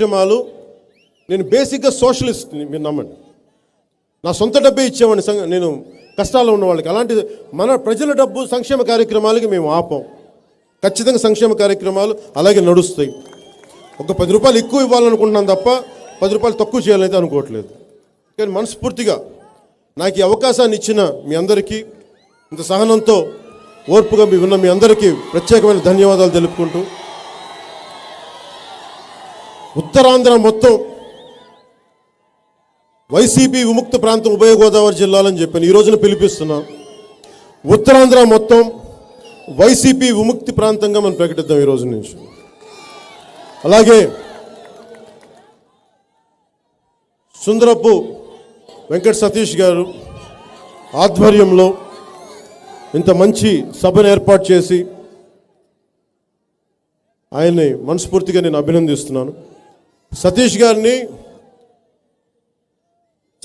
కార్యక్రమాలు నేను బేసిక్గా సోషలిస్ట్ మీరు నమ్మండి. నా సొంత డబ్బే ఇచ్చేవాడిని సంఘ నేను కష్టాల్లో ఉన్న వాళ్ళకి. అలాంటి మన ప్రజల డబ్బు సంక్షేమ కార్యక్రమాలకి మేము ఆపం. ఖచ్చితంగా సంక్షేమ కార్యక్రమాలు అలాగే నడుస్తాయి. ఒక పది రూపాయలు ఎక్కువ ఇవ్వాలనుకుంటున్నాను తప్ప పది రూపాయలు తక్కువ చేయాలైతే అనుకోవట్లేదు. కానీ మనస్ఫూర్తిగా నాకు ఈ అవకాశాన్ని ఇచ్చిన మీ అందరికీ ఇంత సహనంతో ఓర్పుగా మీ ఉన్న మీ అందరికీ ప్రత్యేకమైన ధన్యవాదాలు తెలుపుకుంటూ ఉత్తరాంధ్ర మొత్తం వైసీపీ విముక్త ప్రాంతం ఉభయ గోదావరి జిల్లాలని చెప్పాను. ఈ రోజున పిలిపిస్తున్నాం. ఉత్తరాంధ్ర మొత్తం వైసీపీ విముక్తి ప్రాంతంగా మనం ప్రకటిద్దాం ఈ రోజు నుంచి. అలాగే సుందరపు వెంకట సతీష్ గారు ఆధ్వర్యంలో ఇంత మంచి సభను ఏర్పాటు చేసి ఆయన్ని మనస్ఫూర్తిగా నేను అభినందిస్తున్నాను. సతీష్ గారిని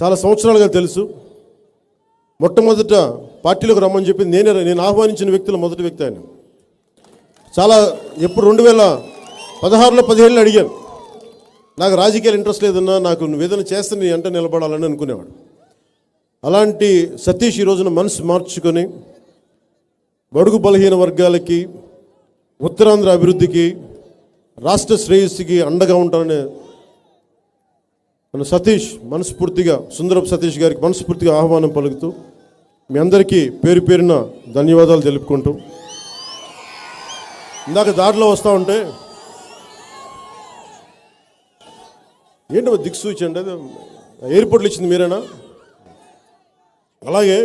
చాలా సంవత్సరాలుగా తెలుసు. మొట్టమొదట పార్టీలోకి రమ్మని చెప్పి నేనే నేను ఆహ్వానించిన వ్యక్తుల మొదటి వ్యక్తి ఆయన. చాలా ఎప్పుడు రెండు వేల పదహారులో పదిహేళ్ళు అడిగాను. నాకు రాజకీయాలు ఇంట్రెస్ట్ లేదన్నా నాకు నువ్వు ఏదైనా చేస్తే నీ ఎంట నిలబడాలని అనుకునేవాడు. అలాంటి సతీష్ ఈ రోజున మనసు మార్చుకొని బడుగు బలహీన వర్గాలకి ఉత్తరాంధ్ర అభివృద్ధికి రాష్ట్ర శ్రేయస్సుకి అండగా ఉంటాననే మన సతీష్ మనస్ఫూర్తిగా సుందరపు సతీష్ గారికి మనస్ఫూర్తిగా ఆహ్వానం పలుకుతూ మీ అందరికీ పేరు పేరున ధన్యవాదాలు తెలుపుకుంటూ. ఇందాక దారిలో వస్తూ ఉంటే ఏంటి మరి దిక్సూచి అండి ఎయిర్పోర్ట్లో ఇచ్చింది మీరేనా? అలాగే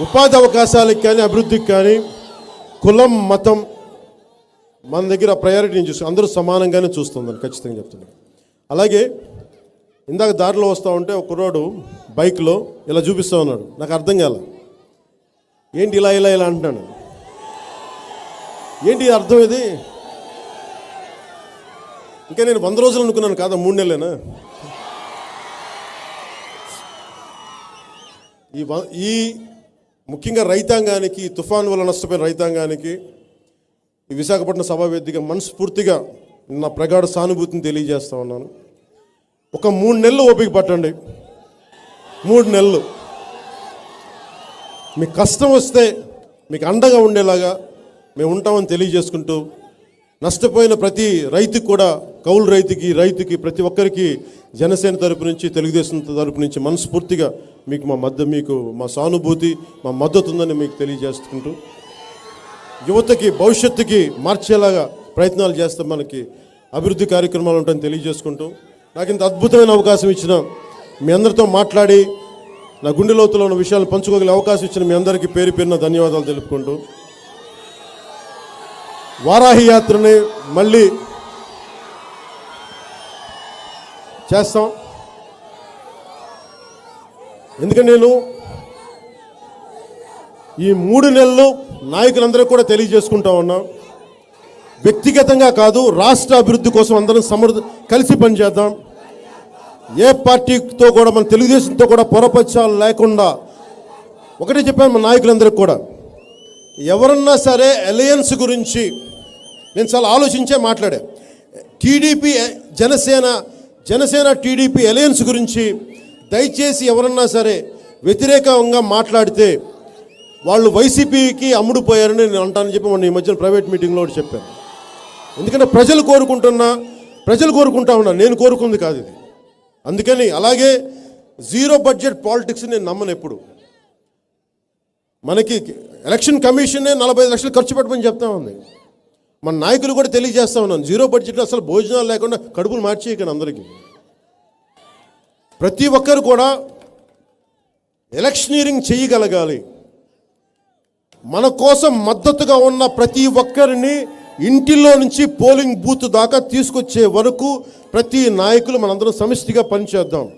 ఉపాధి అవకాశాలకు కానీ అభివృద్ధికి కానీ కులం మతం మన దగ్గర ప్రయారిటీని చూసి అందరూ సమానంగానే చూస్తుందని ఖచ్చితంగా చెప్తున్నాను అలాగే ఇందాక దారిలో వస్తూ ఉంటే ఒక కుర్రాడు బైక్లో ఇలా చూపిస్తూ ఉన్నాడు. నాకు అర్థం కాల. ఏంటి ఇలా ఇలా ఇలా అంటున్నాడు? ఏంటి అర్థం ఇది? ఇంకా నేను వంద రోజులు అనుకున్నాను కాదా? మూడు నెలలేనా? ఈ వ- ఈ ముఖ్యంగా రైతాంగానికి తుఫాన్ తుఫాను వల్ల నష్టపోయిన రైతాంగానికి ఈ విశాఖపట్నం సభా మనస్ఫూర్తిగా నా ప్రగాఢ సానుభూతిని తెలియజేస్తా ఉన్నాను. ఒక మూడు నెలలు ఓపిక పట్టండి. మూడు నెలలు. మీకు కష్టం వస్తే మీకు అండగా ఉండేలాగా మేము ఉంటామని తెలియజేసుకుంటూ నష్టపోయిన ప్రతి రైతుకు కూడా కౌలు రైతుకి రైతుకి ప్రతి ఒక్కరికి జనసేన తరపు నుంచి తెలుగుదేశం తరపు నుంచి మనస్ఫూర్తిగా మీకు మా మద్దతు మీకు మా సానుభూతి మా మద్దతు ఉందని మీకు తెలియజేసుకుంటూ యువతకి భవిష్యత్తుకి మార్చేలాగా ప్రయత్నాలు చేస్తాం మనకి అభివృద్ధి కార్యక్రమాలు ఉంటాయని తెలియజేసుకుంటూ నాకు ఇంత అద్భుతమైన అవకాశం ఇచ్చిన మీ అందరితో మాట్లాడి నా గుండె లోతులో ఉన్న విషయాలు పంచుకోగల అవకాశం ఇచ్చిన మీ అందరికీ పేరు పేరున ధన్యవాదాలు తెలుపుకుంటూ వారాహి యాత్రని మళ్ళీ చేస్తాం. ఎందుకంటే నేను ఈ మూడు నెలలు నాయకులందరూ కూడా తెలియజేసుకుంటా ఉన్నాం. వ్యక్తిగతంగా కాదు రాష్ట్ర అభివృద్ధి కోసం అందరం సమర్థ కలిసి పనిచేద్దాం. ఏ పార్టీతో కూడా మన తెలుగుదేశంతో కూడా పొరపచ్చాలు లేకుండా ఒకటే చెప్పాను మన నాయకులందరికీ కూడా ఎవరన్నా సరే అలయన్స్ గురించి నేను చాలా ఆలోచించే మాట్లాడా. TDP Janasena Janasena TDP alliance గురించి దయచేసి ఎవరన్నా సరే వ్యతిరేకంగా మాట్లాడితే వాళ్ళు వైసీపీకి అమ్ముడుపోయారని నేను అంటానని చెప్పి మొన్న ఈ మధ్యన ప్రైవేట్ మీటింగ్లో చెప్పాను. ఎందుకంటే ప్రజలు కోరుకుంటున్నా ప్రజలు కోరుకుంటా ఉన్నా నేను కోరుకుంది కాదు ఇది. అందుకని అలాగే జీరో బడ్జెట్ పాలిటిక్స్ నేను నమ్మను ఎప్పుడు. మనకి ఎలక్షన్ కమిషనే నలభై ఐదు లక్షలు ఖర్చు పెట్టమని చెప్తా ఉంది. మన నాయకులు కూడా తెలియజేస్తా ఉన్నాను. జీరో బడ్జెట్లో అసలు భోజనాలు లేకుండా కడుపులు మార్చేయకండి అందరికీ. ప్రతి ఒక్కరు కూడా ఎలక్షనీరింగ్ చేయగలగాలి. మన కోసం మద్దతుగా ఉన్న ప్రతి ఒక్కరిని ఇంటిలో నుంచి పోలింగ్ బూత్ దాకా తీసుకొచ్చే వరకు ప్రతి నాయకులు మనందరం సమిష్టిగా పనిచేద్దాం.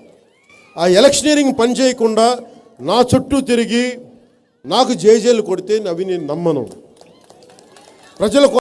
ఆ ఎలక్షనీరింగ్ పని చేయకుండా నా చుట్టూ తిరిగి నాకు జేజేలు కొడితే అవి నేను నమ్మను. ప్రజల